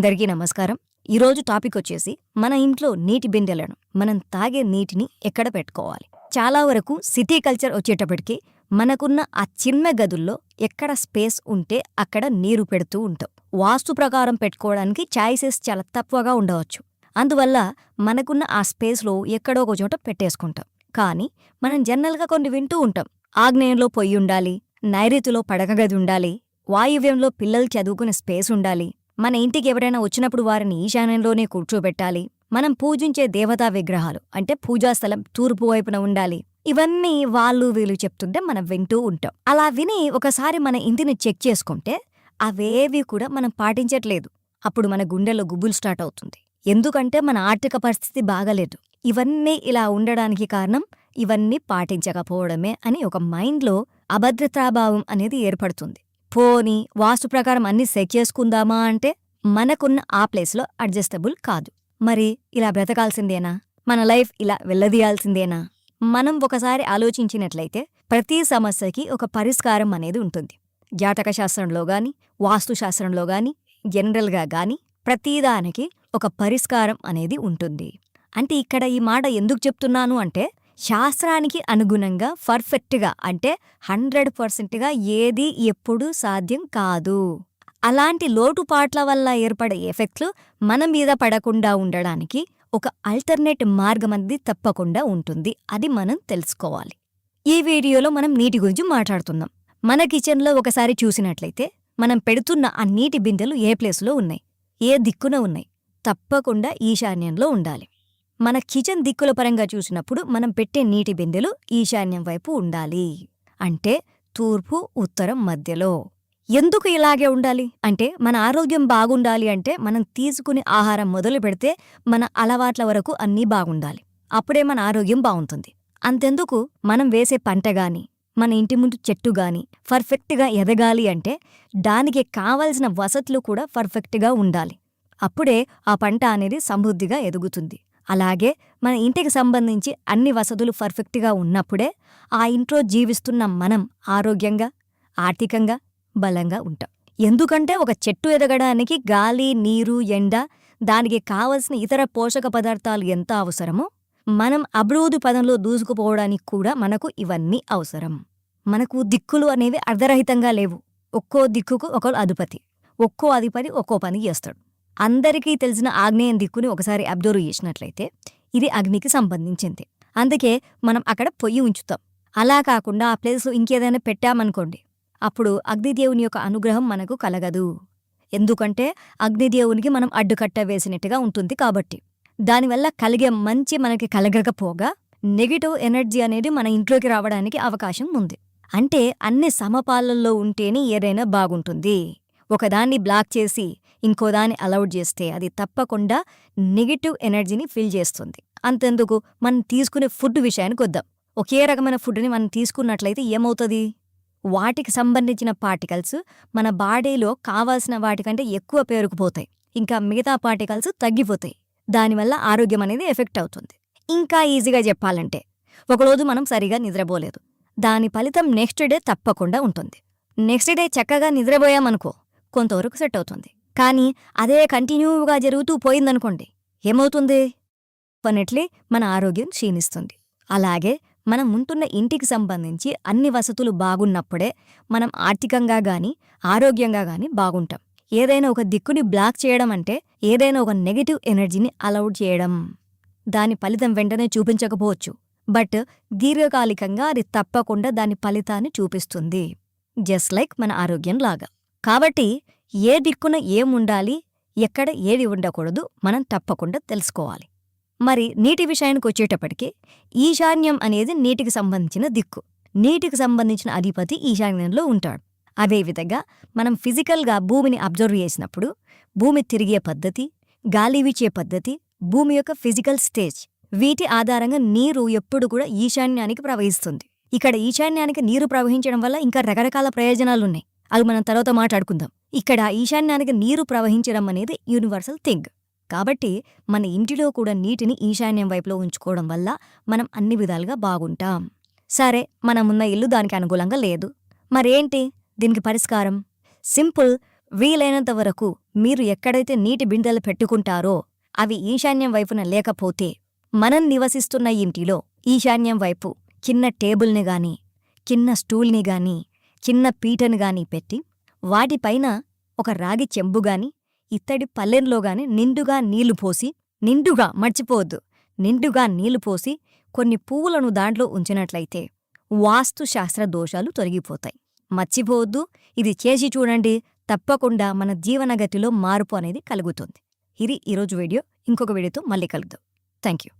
అందరికీ నమస్కారం. ఈరోజు టాపిక్ వచ్చేసి మన ఇంట్లో నీటి బిందెలను మనం తాగే నీటిని ఎక్కడ పెట్టుకోవాలి? చాలా వరకు సిటీ కల్చర్ వచ్చేటప్పటికి మనకున్న ఆ చిన్న గదుల్లో ఎక్కడ స్పేస్ ఉంటే అక్కడ నీరు పెడుతూ ఉంటాం. వాస్తు ప్రకారం పెట్టుకోవడానికి చాయిసెస్ చాలా తక్కువగా ఉండవచ్చు. అందువల్ల మనకున్న ఆ స్పేస్లో ఎక్కడో ఒక చోట పెట్టేసుకుంటాం. కానీ మనం జనరల్గా కొన్ని వింటూ ఉంటాం. ఆగ్నేయంలో పొయ్యి ఉండాలి నైరుతిలో పడక గది ఉండాలి వాయువ్యంలో పిల్లలు చదువుకునే స్పేస్ ఉండాలి మన ఇంటికి ఎవరైనా వచ్చినప్పుడు వారిని ఈశాన్యంలోనే కూర్చోబెట్టాలి. మనం పూజించే దేవతా విగ్రహాలు అంటే పూజాస్థలం తూర్పు వైపున ఉండాలి. ఇవన్నీ వాళ్ళు వీళ్ళు చెప్తుంటే మనం వింటూ ఉంటాం. అలా విని ఒకసారి మన ఇంటిని చెక్ చేసుకుంటే అవేవి కూడా మనం పాటించట్లేదు. అప్పుడు మన గుండెల్లో గుబులు స్టార్ట్ అవుతుంది. ఎందుకంటే మన ఆర్థిక పరిస్థితి బాగలేదు. ఇవన్నీ ఇలా ఉండడానికి కారణం ఇవన్నీ పాటించకపోవడమే అని ఒక మైండ్లో అభద్రతాభావం అనేది ఏర్పడుతుంది. పోని వాస్తు ప్రకారం అన్ని సెట్ చేసుకుందామా అంటే మనకున్న ఆ ప్లేస్లో అడ్జస్టబుల్ కాదు. మరి ఇలా బ్రతకాల్సిందేనా? మన లైఫ్ ఇలా వెళ్ళదీయాల్సిందేనా? మనం ఒకసారి ఆలోచించినట్లయితే ప్రతి సమస్యకి ఒక పరిష్కారం అనేది ఉంటుంది. జాతక శాస్త్రంలో గాని వాస్తు శాస్త్రంలో గాని జనరల్గా గాని ప్రతిదానికి ఒక పరిష్కారం అనేది ఉంటుంది. అంటే ఇక్కడ ఈ మాట ఎందుకు చెప్తున్నాను అంటే శాస్త్రానికి అనుగుణంగా పర్ఫెక్ట్గా అంటే హండ్రెడ్ పర్సెంట్గా ఏది ఎప్పుడూ సాధ్యం కాదు. అలాంటి లోటుపాట్ల వల్ల ఏర్పడే ఎఫెక్ట్లు మన మీద పడకుండా ఉండడానికి ఒక అల్టర్నేట్ మార్గం అనేది తప్పకుండా ఉంటుంది. అది మనం తెలుసుకోవాలి. ఈ వీడియోలో మనం నీటి గురించి మాట్లాడుతున్నాం. మన కిచెన్లో ఒకసారి చూసినట్లయితే మనం పెడుతున్న ఆ నీటి బిందెలు ఏ ప్లేస్లో ఉన్నాయి? ఏ దిక్కున ఉన్నాయి? తప్పకుండా ఈశాన్యంలో ఉండాలి. మన కిచెన్ దిక్కుల పరంగా చూసినప్పుడు మనం పెట్టే నీటి బిందెలు ఈశాన్యం వైపు ఉండాలి. అంటే తూర్పు ఉత్తరం మధ్యలో. ఎందుకు ఇలాగే ఉండాలి? అంటే మన ఆరోగ్యం బాగుండాలి అంటే మనం తీసుకునే ఆహారం మొదలు పెడితే మన అలవాట్ల వరకు అన్నీ బాగుండాలి. అప్పుడే మన ఆరోగ్యం బాగుంటుంది. అంతెందుకు? మనం వేసే పంట గాని మన ఇంటి ముందు చెట్టు గాని పర్ఫెక్ట్గా ఎదగాలి అంటే దానికి కావలసిన వసతులు కూడా పర్ఫెక్ట్గా ఉండాలి. అప్పుడే ఆ పంట అనేది సమృద్ధిగా ఎదుగుతుంది. అలాగే మన ఇంటికి సంబంధించి అన్ని వసతులు పర్ఫెక్ట్గా ఉన్నప్పుడే ఆ ఇంట్లో జీవిస్తున్న మనం ఆరోగ్యంగా ఆర్థికంగా బలంగా ఉంటాం. ఎందుకంటే ఒక చెట్టు ఎదగడానికి గాలి నీరు ఎండ దానికి కావలసిన ఇతర పోషక పదార్థాలు ఎంత అవసరమో మనం అభివృద్ధి పదంలో దూసుకుపోవడానికి కూడా మనకు ఇవన్నీ అవసరం. మనకు దిక్కులు అనేవి అర్ధరహితంగా లేవు. ఒక్కో దిక్కుకు ఒకరు అధిపతి ఒక్కో అధిపతి ఒక్కో పని చేస్తాడు. అందరికీ తెలిసిన ఆగ్నేయం దిక్కుని ఒకసారి అబ్జర్వ్ చేసినట్లయితే ఇది అగ్నికి సంబంధించింది. అందుకే మనం అక్కడ పొయ్యి ఉంచుతాం. అలా కాకుండా ఆ ప్లేస్లో ఇంకేదైనా పెట్టామనుకోండి అప్పుడు అగ్నిదేవుని యొక్క అనుగ్రహం మనకు కలగదు. ఎందుకంటే అగ్నిదేవునికి మనం అడ్డుకట్ట వేసినట్టుగా ఉంటుంది కాబట్టి. దానివల్ల కలిగే మంచి మనకి కలగకపోగా నెగిటివ్ ఎనర్జీ అనేది మన ఇంట్లోకి రావడానికి అవకాశం ఉంది. అంటే అన్ని సమపాలల్లో ఉంటేనే ఏదైనా బాగుంటుంది. ఒకదాన్ని బ్లాక్ చేసి ఇంకోదాన్ని అలౌడ్ చేస్తే అది తప్పకుండా నెగిటివ్ ఎనర్జీని ఫిల్ చేస్తుంది. అంతెందుకు? మనం తీసుకునే ఫుడ్ విషయానికి వద్దాం. ఒకే రకమైన ఫుడ్ని మనం తీసుకున్నట్లయితే ఏమవుతుంది? వాటికి సంబంధించిన పార్టికల్స్ మన బాడీలో కావాల్సిన వాటికంటే ఎక్కువ పేరుకుపోతాయి. ఇంకా మిగతా పార్టికల్స్ తగ్గిపోతాయి. దానివల్ల ఆరోగ్యం అనేది ఎఫెక్ట్ అవుతుంది. ఇంకా ఈజీగా చెప్పాలంటే ఒకరోజు మనం సరిగా నిద్రపోలేదు. దాని ఫలితం నెక్స్ట్ డే తప్పకుండా ఉంటుంది. నెక్స్ట్ డే చక్కగా నిద్రపోయామనుకో కొంతవరకు సెట్ అవుతుంది. కానీ అదే కంటిన్యూగా జరుగుతూ పోయిందనుకోండి ఏమవుతుంది? కొన్నిట్లే మన ఆరోగ్యం క్షీణిస్తుంది. అలాగే మనం ఉంటున్న ఇంటికి సంబంధించి అన్ని వసతులు బాగున్నప్పుడే మనం ఆర్థికంగా గాని ఆరోగ్యంగా గాని బాగుంటాం. ఏదైనా ఒక దిక్కుని బ్లాక్ చేయడం అంటే ఏదైనా ఒక నెగిటివ్ ఎనర్జీని అలౌడ్ చేయడం. దాని ఫలితం వెంటనే చూపించకపోవచ్చు. బట్ దీర్ఘకాలికంగా అది తప్పకుండా దాని ఫలితాన్ని చూపిస్తుంది. జస్ట్ లైక్ మన ఆరోగ్యం లాగా. కాబట్టి ఏ దిక్కున ఏముండాలి ఎక్కడ ఏది ఉండకూడదు మనం తప్పకుండా తెలుసుకోవాలి. మరి నీటి విషయానికి వచ్చేటప్పటికి ఈశాన్యం అనేది నీటికి సంబంధించిన దిక్కు. నీటికి సంబంధించిన అధిపతి ఈశాన్యంలో ఉంటాడు. అదేవిధంగా మనం ఫిజికల్గా భూమిని అబ్జర్వ్ చేసినప్పుడు భూమి తిరిగే పద్ధతి గాలి వీచే పద్ధతి భూమి యొక్క ఫిజికల్ స్టేజ్ వీటి ఆధారంగా నీరు ఎప్పుడు కూడా ఈశాన్యానికి ప్రవహిస్తుంది. ఇక్కడ ఈశాన్యానికి నీరు ప్రవహించడం వల్ల ఇంకా రకరకాల ప్రయోజనాలున్నాయి. అవి మనం తర్వాత మాట్లాడుకుందాం. ఇక్కడ ఈశాన్యానికి నీరు ప్రవహించడం అనేది యూనివర్సల్ థింగ్ కాబట్టి మన ఇంటిలో కూడా నీటిని ఈశాన్యం వైపులో ఉంచుకోవడం వల్ల మనం అన్ని విధాలుగా బాగుంటాం. సరే మనమున్న ఇల్లు దానికి అనుకూలంగా లేదు. మరేంటి? దీనికి పరిష్కారం? సింపుల్. వీలైనంత వరకు మీరు ఎక్కడైతే నీటి బిందెలు పెట్టుకుంటారో అవి ఈశాన్యం వైపున లేకపోతే మనం నివసిస్తున్న ఇంటిలో ఈశాన్యం వైపు చిన్న టేబుల్ని గాని చిన్న స్టూల్ని గాని చిన్న పీటను గాని పెట్టి వాటిపైన ఒక రాగి చెంబుగాని ఇత్తడి పల్లెంలోగాని నిండుగా నీళ్ళు పోసి నిండుగా మర్చిపోవద్దు. నిండుగా నీళ్ళు పోసి కొన్ని పువ్వులను దాంట్లో ఉంచినట్లయితే వాస్తుశాస్త్ర దోషాలు తొలగిపోతాయి. మర్చిపోవద్దు. ఇది చేసి చూడండి. తప్పకుండా మన జీవనగతిలో మార్పు అనేది కలుగుతుంది. ఇది ఈరోజు వీడియో. ఇంకొక వీడియోతో మళ్ళీ కలుద్దాం. Thank you